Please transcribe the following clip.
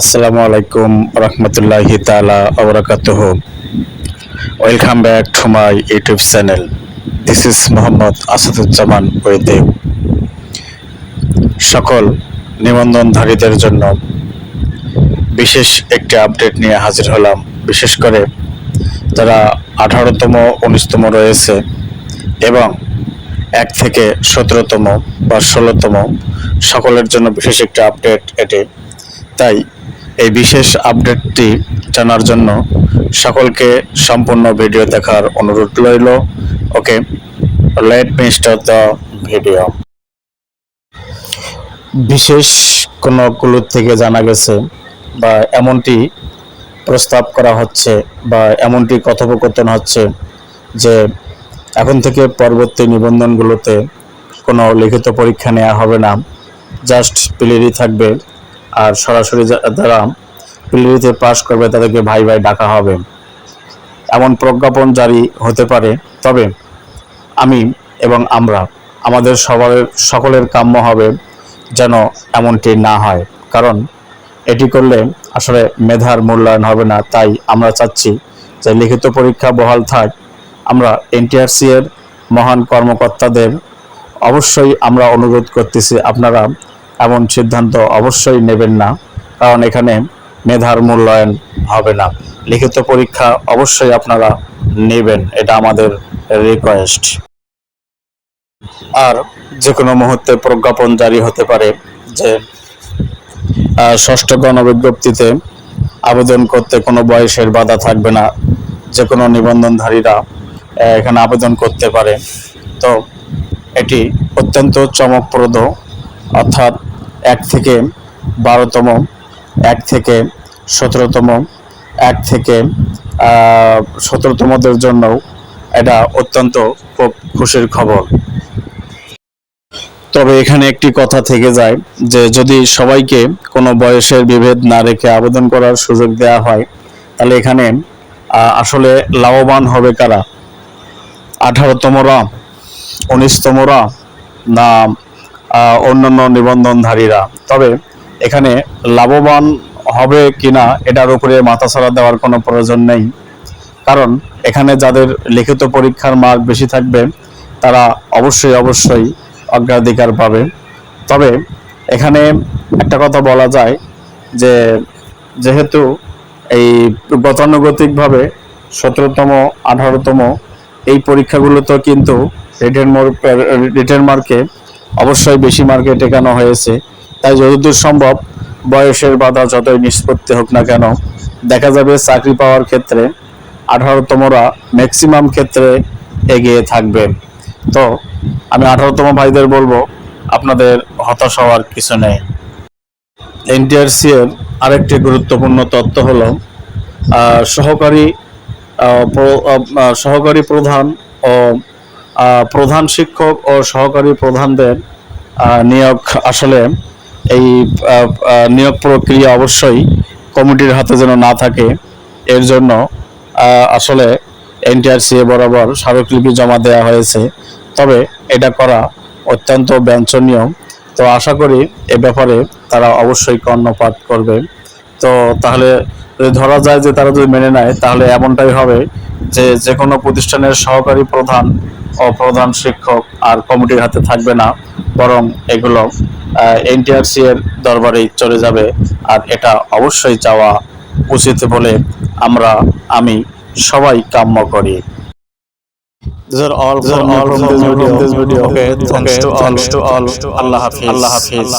আসসালামু আলাইকুম রহমতুল্লাহি তালা আবরাকাতুহ welcome back to my YouTube channel this is Mohammad Asaduzzaman ওয়েদেব সকল নিবন্ধনধারীদের জন্য বিশেষ একটি আপডেট নিয়ে হাজির হলাম। বিশেষ করে যারা আঠারোতম, উনিশতম রয়েছে এবং এক থেকে সতেরোতম বা ষোলোতম, সকলের জন্য বিশেষ একটি আপডেট এটি। তাই এই বিশেষ আপডেটটি জানার জন্য সকলকে সম্পূর্ণ ভিডিও দেখার অনুরোধ রইল। Okay let me start the video বিশেষ কোনো কুলুর থেকে জানা গেছে বা এমনটি প্রস্তাব করা হচ্ছে বা এমনটি কথোপকথন হচ্ছে যে এখন থেকে পরবর্তী নিবন্ধনগুলোতে কোনো লিখিত পরীক্ষা নেওয়া হবে না জাস্ট প্লেরি থাকবে। আর সরাসরি যারা প্লেরিতে পাশ করবে তাদেরকে ভাই ভাই ডাকা হবে। এমন প্রজ্ঞাপন জারি হতে পারে, তবে আমি এবং আমরা, আমাদের সবার, সকলের কাম্য হবে যেন এমনটি না হয়। কারণ এটি করলে আসলে মেধার মূল্যায়ন হবে না, তাই আমরা চাচ্ছি যে লিখিত পরীক্ষা বহাল থাক। আমরা এনটিআরসি এর মহান কর্মকর্তাদের অবশ্যই আমরা অনুরোধ করতেছি আপনারা এমন সিদ্ধান্ত অবশ্যই নেবেন না, কারণ এখানে মেধার মূল্যায়ন হবে না। লিখিত পরীক্ষা অবশ্যই আপনারা নেবেন, এটা আমাদের রিকোয়েস্ট আর যে কোনো মুহূর্তে প্রজ্ঞাপন জারি হতে পারে যে ষষ্ঠ গণবিজ্ঞপ্তিতে আবেদন করতে কোনো বয়সের বাধা থাকবে না যে কোনো নিবন্ধনধারীরা এখানে আবেদন করতে পারে। তো এটি অত্যন্ত চমকপ্রদ, অর্থাৎ এক থেকে বারোতম, এক থেকে সতেরোতম, এক থেকে সতেরোতমদের জন্যও এটা অত্যন্ত খুশির খবর। তবে এখানে একটি কথা থেকে যায় যে যদি সবাইকে কোনো বয়সের বিভেদ না রেখে আবেদন করার সুযোগ দেওয়া হয়, তাহলে এখানে আসলে লাভবান হবে কারা? আঠারোতমরা উনিশতমরা না অন্যান্য নিবন্ধনধারীরা। তবে এখানে লাভবান হবে কিনা এটার উপরে মাথাছাড়া দেওয়ার কোনো প্রয়োজন নেই। কারণ এখানে যাদের লিখিত পরীক্ষার মার্ক বেশি থাকবে, তারা অবশ্যই অবশ্যই অগ্রাধিকার পাবে। তবে এখানে একটা কথা বলা যায় যে, যেহেতু এই গতানুগতিকভাবে সতেরোতম, আঠারোতম এই পরীক্ষাগুলো তো কিন্তু রিটেন রিটেন মার্কে অবশ্যই বেশি মার্কে টেকানো হয়েছে, তাই যতদূর সম্ভব বয়সের বাধা যতই নিষ্পত্তি হোক না কেন, দেখা যাবে চাকরি পাওয়ার ক্ষেত্রে আঠারোতমরা ম্যাক্সিমাম ক্ষেত্রে এগিয়ে থাকবে। তো আমি আঠারোতম ভাইদের বলব, আপনাদের হতাশ হওয়ার কিছু নেই। এনটিআরসি এর আরেকটি গুরুত্বপূর্ণ তথ্য হলো সহকারী সহকারী প্রধান ও প্রধান শিক্ষক ও সহকারী প্রধানদের নিয়োগ আসলে এই নিয়োগ প্রক্রিয়া অবশ্যই কমিটির হাতে যেন না থাকে। এর জন্য আসলে এনটিআরসি বরাবর স্মারকলিপি জমা দেওয়া হয়েছে। তবে এটা করা অত্যন্ত বাঞ্ছনীয় তো আশা করি এ ব্যাপারে তারা অবশ্যই কর্ণপাত করবে। তো তাহলে যদি ধরা যায় যে তারা যদি মেনে নেয়, তাহলে এমনটাই হবে যে যে কোনো প্রতিষ্ঠানের সহকারী প্রধান প্রধান শিক্ষক আর কমিটির হাতে থাকবে না বরং এগুলো এনটিআরসি এর দরবারেই চলে যাবে আর এটা অবশ্যই চাওয়া উচিত বলে আমরা আমি সবাই কাম্য করি These are all from, all from this video. Okay, thanks to all. Allah Hafiz. Allah Hafiz.